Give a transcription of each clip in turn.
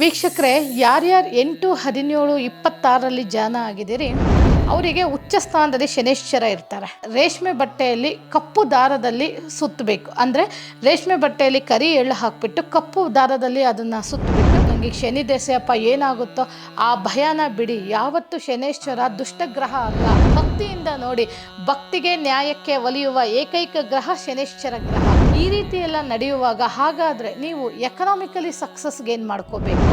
ವೀಕ್ಷಕರೇ, ಯಾರ್ಯಾರು ಎಂಟು ಹದಿನೇಳು ಇಪ್ಪತ್ತಾರರಲ್ಲಿ ಜಾನ ಆಗಿದ್ದೀರಿ, ಅವರಿಗೆ ಉಚ್ಚ ಸ್ಥಾನದಲ್ಲಿ ಶನೇಶ್ವರ ಇರ್ತಾರೆ. ರೇಷ್ಮೆ ಬಟ್ಟೆಯಲ್ಲಿ ಕಪ್ಪು ದಾರದಲ್ಲಿ ಸುತ್ತಬೇಕು. ಅಂದರೆ ರೇಷ್ಮೆ ಬಟ್ಟೆಯಲ್ಲಿ ಕರಿ ಎಳ್ಳು ಹಾಕಿಬಿಟ್ಟು ಕಪ್ಪು ದಾರದಲ್ಲಿ ಅದನ್ನು ಸುತ್ತಬೇಕು. ನನಗೆ ಶನಿ ದೇಸೆಯಪ್ಪ ಏನಾಗುತ್ತೋ ಆ ಭಯಾನ ಬಿಡಿ. ಯಾವತ್ತು ಶನೇಶ್ವರ ದುಷ್ಟಗ್ರಹ ಅಲ್ಲ. ಭಕ್ತಿಯಿಂದ ನೋಡಿ, ಭಕ್ತಿಗೆ ನ್ಯಾಯಕ್ಕೆ ಒಲಿಯುವ ಏಕೈಕ ಗ್ರಹ ಶನೇಶ್ವರ ಗ್ರಹ. ಈ ರೀತಿ ಎಲ್ಲ ನಡೆಯುವಾಗ ಹಾಗಾದರೆ ನೀವು ಎಕನಾಮಿಕಲಿ ಸಕ್ಸಸ್ ಗೇನ್ ಮಾಡ್ಕೋಬೇಕು.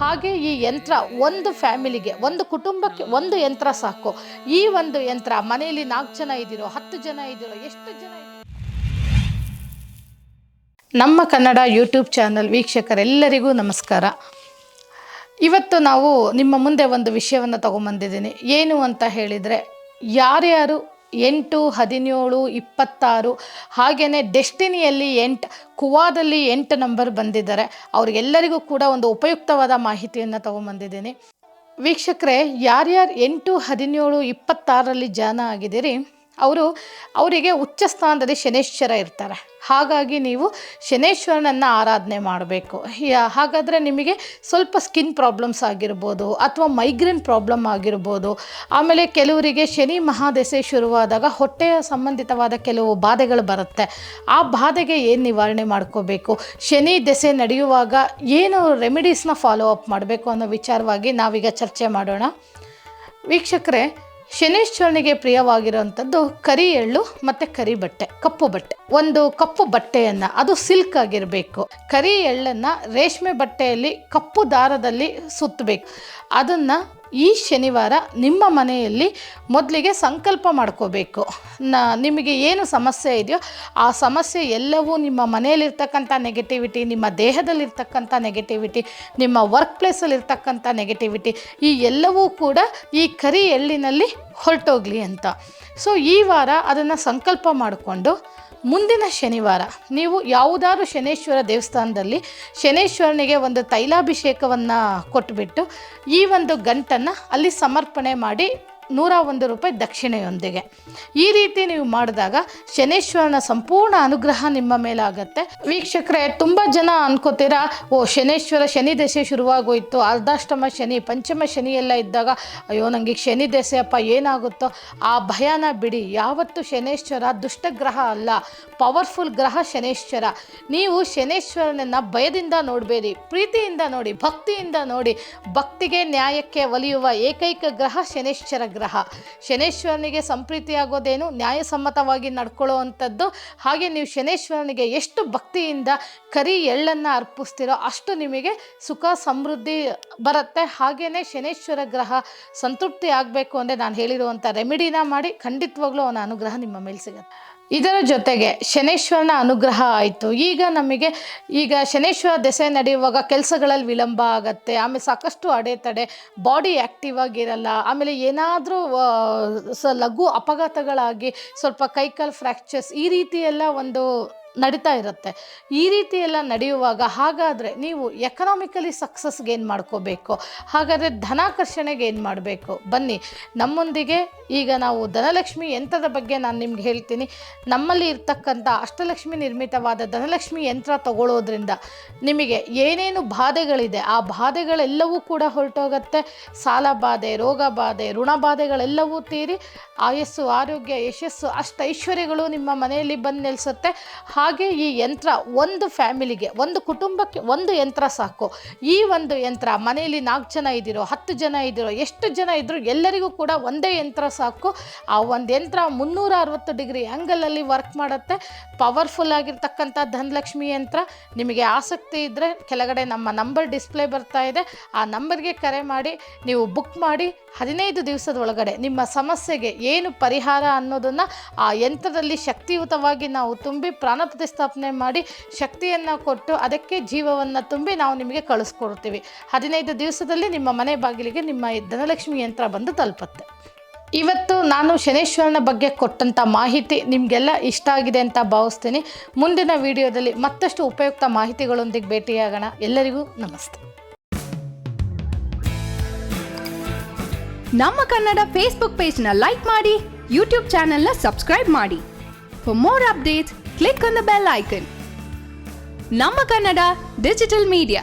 ಹಾಗೆ ಈ ಯಂತ್ರ ಒಂದು ಫ್ಯಾಮಿಲಿಗೆ, ಒಂದು ಕುಟುಂಬಕ್ಕೆ ಒಂದು ಯಂತ್ರ ಸಾಕು. ಈ ಒಂದು ಯಂತ್ರ ಮನೆಯಲ್ಲಿ ನಾಲ್ಕು ಜನ ಇದ್ದೀರೋ, ಹತ್ತು ಜನ ಇದ್ದೀರೋ, ಎಷ್ಟು ಜನ ನಮ್ಮ ಕನ್ನಡ ಯೂಟ್ಯೂಬ್ ಚಾನಲ್ ವೀಕ್ಷಕರೆಲ್ಲರಿಗೂ ನಮಸ್ಕಾರ. ಇವತ್ತು ನಾವು ನಿಮ್ಮ ಮುಂದೆ ಒಂದು ವಿಷಯವನ್ನು ತಗೊಂಬಂದಿದ್ದೀನಿ. ಏನು ಅಂತ ಹೇಳಿದರೆ, ಯಾರ್ಯಾರು ಎಂಟು, ಹದಿನೇಳು, ಇಪ್ಪತ್ತಾರು ಹಾಗೆಯೇ ಡೆಸ್ಟಿನಿಯಲ್ಲಿ ಎಂಟು, ಕುವಾದಲ್ಲಿ ಎಂಟು ನಂಬರ್ ಬಂದಿದ್ದಾರೆ. ಅವ್ರಿಗೆಲ್ಲರಿಗೂ ಕೂಡ ಒಂದು ಉಪಯುಕ್ತವಾದ ಮಾಹಿತಿಯನ್ನು ತೊಗೊಂಬಂದಿದ್ದೀನಿ. ವೀಕ್ಷಕರೇ, ಯಾರ್ಯಾರು ಎಂಟು, ಹದಿನೇಳು, ಇಪ್ಪತ್ತಾರರಲ್ಲಿ ಜಾನ ಆಗಿದ್ದೀರಿ ಅವರು, ಅವರಿಗೆ ಉಚ್ಚ ಸ್ಥಾನದಲ್ಲಿ ಶನೇಶ್ವರ ಇರ್ತಾರೆ. ಹಾಗಾಗಿ ನೀವು ಶನೇಶ್ವರನನ್ನು ಆರಾಧನೆ ಮಾಡಬೇಕು. ಹಾಗಾದರೆ ನಿಮಗೆ ಸ್ವಲ್ಪ ಸ್ಕಿನ್ ಪ್ರಾಬ್ಲಮ್ಸ್ ಆಗಿರ್ಬೋದು ಅಥವಾ ಮೈಗ್ರೇನ್ ಪ್ರಾಬ್ಲಮ್ ಆಗಿರ್ಬೋದು. ಆಮೇಲೆ ಕೆಲವರಿಗೆ ಶನಿ ಮಹಾದೆಸೆ ಶುರುವಾದಾಗ ಹೊಟ್ಟೆಯ ಸಂಬಂಧಿತವಾದ ಕೆಲವು ಬಾಧೆಗಳು ಬರುತ್ತೆ. ಆ ಬಾಧೆಗೆ ಏನು ನಿವಾರಣೆ ಮಾಡ್ಕೋಬೇಕು? ಶನಿ ದೆಸೆ ನಡೆಯುವಾಗ ಏನು ರೆಮಿಡೀಸ್ನ ಫಾಲೋ ಅಪ್ ಮಾಡಬೇಕು ಅನ್ನೋ ವಿಚಾರವಾಗಿ ನಾವೀಗ ಚರ್ಚೆ ಮಾಡೋಣ. ವೀಕ್ಷಕರೇ ಶನೇಶ್ವರನಿಗೆ ಪ್ರಿಯವಾಗಿರುವಂಥದ್ದು ಕರಿ ಎಳ್ಳು ಮತ್ತು ಕರಿ ಬಟ್ಟೆ ಕಪ್ಪು ಬಟ್ಟೆ. ಒಂದು ಕಪ್ಪು ಬಟ್ಟೆಯನ್ನು, ಅದು ಸಿಲ್ಕ್ ಆಗಿರಬೇಕು. ಕರಿ ಎಳ್ಳನ್ನು ರೇಷ್ಮೆ ಬಟ್ಟೆಯಲ್ಲಿ ಕಪ್ಪು ದಾರದಲ್ಲಿ ಸುತ್ತಬೇಕು. ಅದನ್ನು ಈ ಶನಿವಾರ ನಿಮ್ಮ ಮನೆಯಲ್ಲಿ ಮೊದಲಿಗೆ ಸಂಕಲ್ಪ ಮಾಡ್ಕೋಬೇಕು. ನ, ನಿಮಗೆ ಏನು ಸಮಸ್ಯೆ ಇದೆಯೋ ಆ ಸಮಸ್ಯೆ ಎಲ್ಲವೂ ನಿಮ್ಮ ಮನೆಯಲ್ಲಿರ್ತಕ್ಕಂಥ ನೆಗೆಟಿವಿಟಿ ನಿಮ್ಮ ದೇಹದಲ್ಲಿರ್ತಕ್ಕಂಥ ನೆಗೆಟಿವಿಟಿ ನಿಮ್ಮ ವರ್ಕ್ ಪ್ಲೇಸಲ್ಲಿರ್ತಕ್ಕಂಥ ನೆಗೆಟಿವಿಟಿ ಈ ಎಲ್ಲವೂ ಕೂಡ ಈ ಕರಿ ಎಳ್ಳಿನಲ್ಲಿ ಹೊರಟೋಗ್ಲಿ ಅಂತ. ಸೊ ಈ ವಾರ ಅದನ್ನು ಸಂಕಲ್ಪ ಮಾಡಿಕೊಂಡು ಮುಂದಿನ ಶನಿವಾರ ನೀವು ಯಾವುದಾದ್ರು ಶನೇಶ್ವರ ದೇವಸ್ಥಾನದಲ್ಲಿ ಶನೇಶ್ವರನಿಗೆ ಒಂದು ತೈಲಾಭಿಷೇಕವನ್ನು ಕೊಟ್ಟುಬಿಟ್ಟು ಈ ಒಂದು ಗಂಟನ್ನು ಅಲ್ಲಿ ಸಮರ್ಪಣೆ ಮಾಡಿ ನೂರ ಒಂದು ರೂಪಾಯಿ ದಕ್ಷಿಣೆಯೊಂದಿಗೆ. ಈ ರೀತಿ ನೀವು ಮಾಡಿದಾಗ ಶನೇಶ್ವರನ ಸಂಪೂರ್ಣ ಅನುಗ್ರಹ ನಿಮ್ಮ ಮೇಲಾಗತ್ತೆ. ವೀಕ್ಷಕರೇ, ತುಂಬ ಜನ ಅನ್ಕೋತೀರಾ, ಓ, ಶನೇಶ್ವರ ಶನಿ ದೆಸೆ ಶುರುವಾಗೋಯ್ತು. ಅರ್ಧಾಷ್ಟಮ ಶನಿ, ಪಂಚಮ ಶನಿ ಎಲ್ಲ ಇದ್ದಾಗ, ಅಯ್ಯೋ ನನಗೆ ಶನಿ ದೆಸೆ ಅಪ್ಪ ಏನಾಗುತ್ತೋ, ಆ ಭಯನ ಬಿಡಿ. ಯಾವತ್ತು ಶನೇಶ್ವರ ದುಷ್ಟಗ್ರಹ ಅಲ್ಲ, ಪವರ್ಫುಲ್ ಗ್ರಹ ಶನೇಶ್ವರ. ನೀವು ಶನೇಶ್ವರನನ್ನು ಭಯದಿಂದ ನೋಡಬೇಡಿ, ಪ್ರೀತಿಯಿಂದ ನೋಡಿ, ಭಕ್ತಿಯಿಂದ ನೋಡಿ, ಭಕ್ತಿಗೆ ನ್ಯಾಯಕ್ಕೆ ಒಲಿಯುವ ಏಕೈಕ ಗ್ರಹ ಶನೇಶ್ವರ ಶನೇಶ್ವರನಿಗೆ ಸಂಪ್ರೀತಿಯಾಗೋದೇನು? ನ್ಯಾಯಸಮ್ಮತವಾಗಿ ನಡ್ಕೊಳ್ಳುವಂಥದ್ದು. ಹಾಗೆ ನೀವು ಶನೇಶ್ವರನಿಗೆ ಎಷ್ಟು ಭಕ್ತಿಯಿಂದ ಕರಿ ಎಳ್ಳನ್ನು ಅರ್ಪಿಸ್ತೀರೋ ಅಷ್ಟು ನಿಮಗೆ ಸುಖ, ಸಮೃದ್ಧಿ ಬರುತ್ತೆ. ಹಾಗೆಯೇ ಶನೇಶ್ವರ ಗ್ರಹ ಸಂತೃಪ್ತಿ ಆಗಬೇಕು ಅಂದರೆ ನಾನು ಹೇಳಿರುವಂಥ ರೆಮಿಡಿನ ಮಾಡಿ ಖಂಡಿತವಾಗ್ಲೂ ಅವನ ಅನುಗ್ರಹ ನಿಮ್ಮ ಮೇಲೆ ಸಿಗುತ್ತೆ. ಇದರ ಜೊತೆಗೆ ಶನೇಶ್ವರನ ಅನುಗ್ರಹ ಆಯಿತು. ಈಗ ನಮಗೆ ಈಗ ಶನೇಶ್ವರ ದೆಸೆ ನಡೆಯುವಾಗ ಕೆಲಸಗಳಲ್ಲಿ ವಿಳಂಬ ಆಗತ್ತೆ. ಆಮೇಲೆ ಸಾಕಷ್ಟು ಅಡೆತಡೆ, ಬಾಡಿ ಆ್ಯಕ್ಟಿವ್ ಆಗಿರಲ್ಲ. ಆಮೇಲೆ ಏನಾದರೂ ಸ ಲಘು ಅಪಘಾತಗಳಾಗಿ ಸ್ವಲ್ಪ ಕೈಕಾಲು ಫ್ರ್ಯಾಕ್ಚರ್ಸ್ ಈ ರೀತಿ ಎಲ್ಲ ಒಂದು ನಡೀತಾ ಇರುತ್ತೆ. ಈ ರೀತಿ ಎಲ್ಲ ನಡೆಯುವಾಗ ಹಾಗಾದರೆ ನೀವು ಎಕನಾಮಿಕಲಿ ಸಕ್ಸಸ್ ಗೇನ್ ಮಾಡ್ಕೋಬೇಕು? ಹಾಗಾದರೆ ಧನಾಕರ್ಷಣೆಗೆ ಏನು ಮಾಡಬೇಕು? ಬನ್ನಿ, ನಮ್ಮೊಂದಿಗೆ ಈಗ ನಾವು ಧನಲಕ್ಷ್ಮಿ ಯಂತ್ರದ ಬಗ್ಗೆ ನಾನು ನಿಮ್ಗೆ ಹೇಳ್ತೀನಿ. ನಮ್ಮಲ್ಲಿ ಇರ್ತಕ್ಕಂಥ ಅಷ್ಟಲಕ್ಷ್ಮಿ ನಿರ್ಮಿತವಾದ ಧನಲಕ್ಷ್ಮಿ ಯಂತ್ರ ತಗೊಳ್ಳೋದ್ರಿಂದ ನಿಮಗೆ ಏನೇನು ಬಾಧೆಗಳಿದೆ, ಆ ಬಾಧೆಗಳೆಲ್ಲವೂ ಕೂಡ ಹೊರಟೋಗತ್ತೆ. ಸಾಲ ಬಾಧೆ, ರೋಗ ಬಾಧೆ, ಋಣ ಬಾಧೆಗಳೆಲ್ಲವೂ ತೀರಿ. ಆಯಸ್ಸು, ಆರೋಗ್ಯ, ಯಶಸ್ಸು, ಅಷ್ಟು ಐಶ್ವರ್ಯಗಳು ನಿಮ್ಮ ಮನೆಯಲ್ಲಿ ಬಂದು ನಿಲ್ಲಿಸುತ್ತೆ ಹಾಗೆ ಈ ಯಂತ್ರ ಒಂದು ಫ್ಯಾಮಿಲಿಗೆ, ಒಂದು ಕುಟುಂಬಕ್ಕೆ ಒಂದು ಯಂತ್ರ ಸಾಕು. ಈ ಒಂದು ಯಂತ್ರ ಮನೆಯಲ್ಲಿ ನಾಲ್ಕು ಜನ ಇದ್ದೀರೋ, ಹತ್ತು ಜನ ಇದ್ದೀರೋ, ಎಷ್ಟು ಜನ ಇದ್ದರೂ ಎಲ್ಲರಿಗೂ ಕೂಡ ಒಂದೇ ಯಂತ್ರ ಸಾಕು. ಆ ಒಂದು ಯಂತ್ರ ಮುನ್ನೂರ ಅರವತ್ತು ಡಿಗ್ರಿ ಆ್ಯಂಗಲಲ್ಲಿ ವರ್ಕ್ ಮಾಡುತ್ತೆ. ಪವರ್ಫುಲ್ ಆಗಿರ್ತಕ್ಕಂಥ ಧನಲಕ್ಷ್ಮಿ ಯಂತ್ರ. ನಿಮಗೆ ಆಸಕ್ತಿ ಇದ್ದರೆ ಕೆಳಗಡೆ ನಮ್ಮ ನಂಬರ್ ಡಿಸ್ಪ್ಲೇ ಬರ್ತಾ ಇದೆ. ಆ ನಂಬರ್ಗೆ ಕರೆ ಮಾಡಿ, ನೀವು ಬುಕ್ ಮಾಡಿ, ಹದಿನೈದು ದಿವಸದ ಒಳಗಡೆ ನಿಮ್ಮ ಸಮಸ್ಯೆಗೆ ಏನು ಪರಿಹಾರ ಅನ್ನೋದನ್ನು ಆ ಯಂತ್ರದಲ್ಲಿ ಶಕ್ತಿಯುತವಾಗಿ ನಾವು ತುಂಬಿ ಪ್ರಾಣ ಪ್ರತಿಷ್ಠಾಪನೆ ಮಾಡಿ ಶಕ್ತಿಯನ್ನು ಕೊಟ್ಟು ಅದಕ್ಕೆ ಜೀವವನ್ನು ತುಂಬಿ ನಾವು ನಿಮಗೆ ಕಳಿಸ್ಕೊಡ್ತೀವಿ. ಹದಿನೈದು ದಿವಸದಲ್ಲಿ ನಿಮ್ಮ ಮನೆ ಬಾಗಿಲಿಗೆ ನಿಮ್ಮ ಧನಲಕ್ಷ್ಮಿ ಯಂತ್ರ ಬಂದು ತಲುಪುತ್ತೆ. ಇವತ್ತು ನಾನು ಶನೇಶ್ವರನ ಬಗ್ಗೆ ಕೊಟ್ಟಂಥ ಮಾಹಿತಿ ನಿಮಗೆಲ್ಲ ಇಷ್ಟ ಆಗಿದೆ ಅಂತ ಭಾವಿಸ್ತೀನಿ. ಮುಂದಿನ ವಿಡಿಯೋದಲ್ಲಿ ಮತ್ತಷ್ಟು ಉಪಯುಕ್ತ ಮಾಹಿತಿಗಳೊಂದಿಗೆ ಭೇಟಿಯಾಗೋಣ. ಎಲ್ಲರಿಗೂ ನಮಸ್ತೆ. ನಮ್ಮ ಕನ್ನಡ ಫೇಸ್ಬುಕ್ ಪೇಜ್ನ ಲೈಕ್ ಮಾಡಿ ಯೂಟ್ಯೂಬ್ ಚಾನೆಲ್ನ ಸಬ್ಸ್ಕ್ರೈಬ್ ಮಾಡಿ. For more updates click on the bell icon ನಮ್ಮ ಕನ್ನಡ ಡಿಜಿಟಲ್ ಮೀಡಿಯಾ